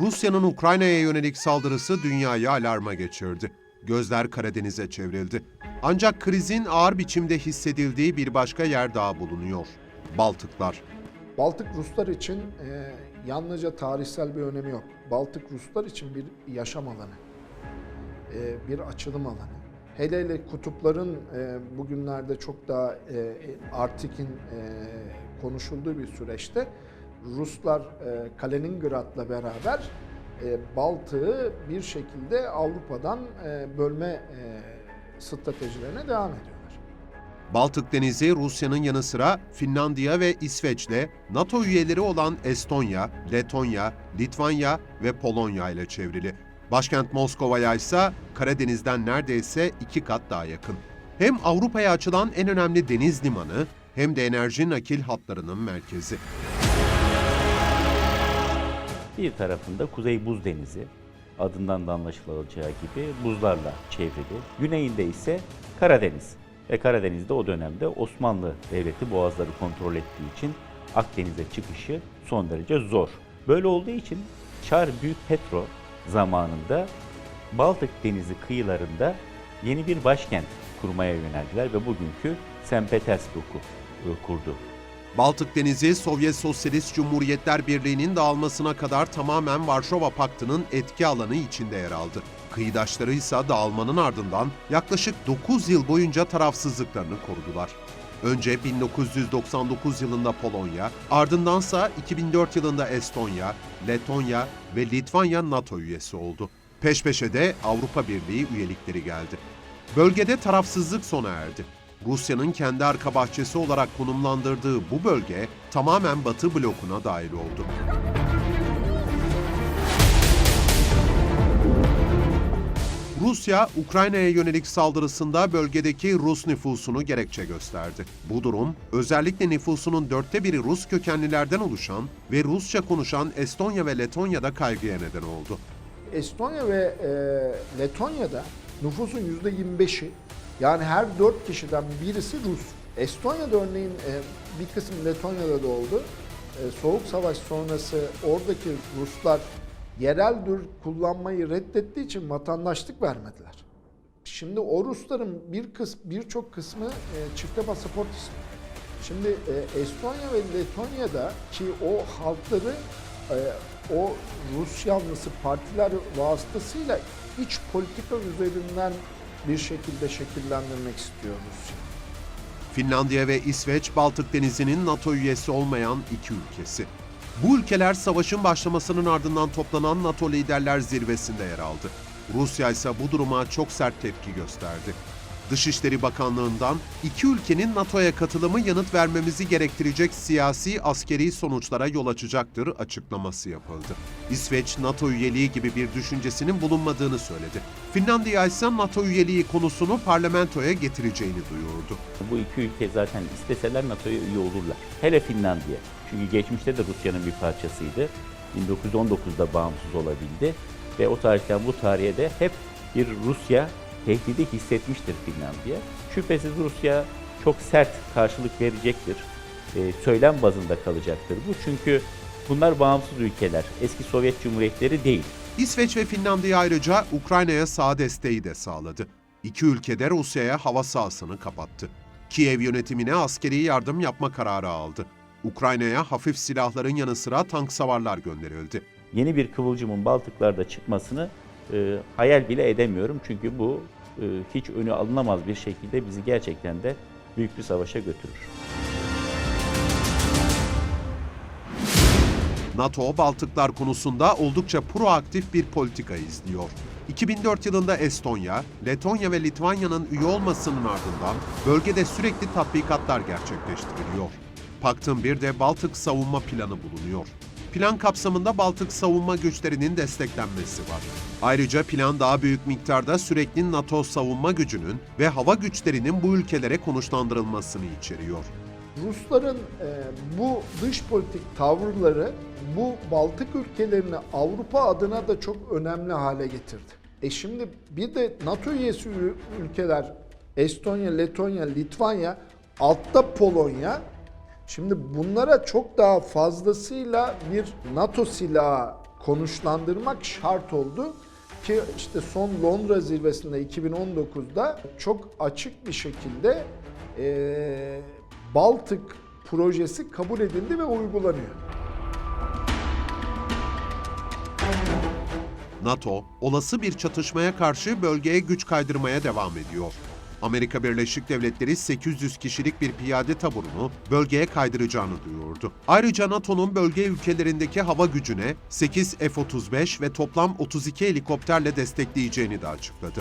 Rusya'nın Ukrayna'ya yönelik saldırısı dünyayı alarma geçirdi. Gözler Karadeniz'e çevrildi. Ancak krizin ağır biçimde hissedildiği bir başka yer daha bulunuyor. Baltıklar. Baltık Ruslar için e, yalnızca tarihsel bir önemi yok. Baltık Ruslar için bir yaşam alanı, e, bir açılım alanı. Hele hele kutupların e, bugünlerde çok daha e, Arktik'in e, konuşulduğu bir süreçte Ruslar e, Kaliningrad'la beraber e, Baltığı bir şekilde Avrupa'dan e, bölme e, stratejilerine devam ediyorlar. Baltık Denizi Rusya'nın yanı sıra Finlandiya ve İsveç'le NATO üyeleri olan Estonya, Letonya, Litvanya ve Polonya ile çevrili. Başkent Moskova'ya ise Karadeniz'den neredeyse iki kat daha yakın. Hem Avrupa'ya açılan en önemli deniz limanı hem de enerji nakil hatlarının merkezi. Bir tarafında Kuzey Buz Denizi, adından da anlaşılacağı gibi buzlarla çevrili. Güneyinde ise Karadeniz. Ve Karadeniz'de o dönemde Osmanlı Devleti boğazları kontrol ettiği için Akdeniz'e çıkışı son derece zor. Böyle olduğu için Çar Büyük Petro zamanında Baltık Denizi kıyılarında yeni bir başkent kurmaya yöneldiler ve bugünkü St. Petersburg'u e, kurdu. Baltık Denizi, Sovyet Sosyalist Cumhuriyetler Birliği'nin dağılmasına kadar tamamen Varşova Paktı'nın etki alanı içinde yer aldı. Kıyıdaşları ise dağılmanın ardından yaklaşık 9 yıl boyunca tarafsızlıklarını korudular. Önce 1999 yılında Polonya, ardındansa 2004 yılında Estonya, Letonya ve Litvanya NATO üyesi oldu. Peş peşe de Avrupa Birliği üyelikleri geldi. Bölgede tarafsızlık sona erdi. Rusya'nın kendi arka bahçesi olarak konumlandırdığı bu bölge tamamen Batı blokuna dahil oldu. Rusya, Ukrayna'ya yönelik saldırısında bölgedeki Rus nüfusunu gerekçe gösterdi. Bu durum, özellikle nüfusunun dörtte biri Rus kökenlilerden oluşan ve Rusça konuşan Estonya ve Letonya'da kaygıya neden oldu. Estonya ve e, Letonya'da nüfusun yüzde 25'i yani her dört kişiden birisi Rus. Estonya'da örneğin e, bir kısım Letonya'da da oldu. E, Soğuk Savaş sonrası oradaki Ruslar yerel dil kullanmayı reddettiği için vatandaşlık vermediler. Şimdi o Rusların bir kıs birçok kısmı e, çifte pasaport istiyor. Şimdi Estonya ve Letonya'da ki o halkları o Rus yanlısı partiler vasıtasıyla iç politika üzerinden bir şekilde şekillendirmek istiyor Rusya. Finlandiya ve İsveç, Baltık Denizi'nin NATO üyesi olmayan iki ülkesi. Bu ülkeler savaşın başlamasının ardından toplanan NATO liderler zirvesinde yer aldı. Rusya ise bu duruma çok sert tepki gösterdi. Dışişleri Bakanlığı'ndan iki ülkenin NATO'ya katılımı yanıt vermemizi gerektirecek siyasi askeri sonuçlara yol açacaktır açıklaması yapıldı. İsveç, NATO üyeliği gibi bir düşüncesinin bulunmadığını söyledi. Finlandiya ise NATO üyeliği konusunu parlamentoya getireceğini duyurdu. Bu iki ülke zaten isteseler NATO'ya üye olurlar. Hele Finlandiya. Çünkü geçmişte de Rusya'nın bir parçasıydı. 1919'da bağımsız olabildi. Ve o tarihten bu tarihe de hep bir Rusya tehdidi hissetmiştir Finlandiya. Şüphesiz Rusya çok sert karşılık verecektir. Ee, söylem bazında kalacaktır bu. Çünkü bunlar bağımsız ülkeler. Eski Sovyet Cumhuriyetleri değil. İsveç ve Finlandiya ayrıca Ukrayna'ya sağ desteği de sağladı. İki ülkede Rusya'ya hava sahasını kapattı. Kiev yönetimine askeri yardım yapma kararı aldı. Ukrayna'ya hafif silahların yanı sıra tank savarlar gönderildi. Yeni bir kıvılcımın Baltıklarda çıkmasını e, hayal bile edemiyorum. Çünkü bu e, hiç önü alınamaz bir şekilde bizi gerçekten de büyük bir savaşa götürür. NATO, Baltıklar konusunda oldukça proaktif bir politika izliyor. 2004 yılında Estonya, Letonya ve Litvanya'nın üye olmasının ardından bölgede sürekli tatbikatlar gerçekleştiriliyor. Paktın bir de Baltık savunma planı bulunuyor. Plan kapsamında Baltık savunma güçlerinin desteklenmesi var. Ayrıca plan daha büyük miktarda sürekli NATO savunma gücünün ve hava güçlerinin bu ülkelere konuşlandırılmasını içeriyor. Rusların e, bu dış politik tavırları bu Baltık ülkelerini Avrupa adına da çok önemli hale getirdi. E şimdi bir de NATO üyesi ül- ülkeler Estonya, Letonya, Litvanya, altta Polonya. Şimdi bunlara çok daha fazlasıyla bir NATO silahı konuşlandırmak şart oldu ki işte son Londra zirvesinde 2019'da çok açık bir şekilde eee, Baltık projesi kabul edildi ve uygulanıyor. NATO, olası bir çatışmaya karşı bölgeye güç kaydırmaya devam ediyor. Amerika Birleşik Devletleri 800 kişilik bir piyade taburunu bölgeye kaydıracağını duyurdu. Ayrıca NATO'nun bölge ülkelerindeki hava gücüne 8 F-35 ve toplam 32 helikopterle destekleyeceğini de açıkladı.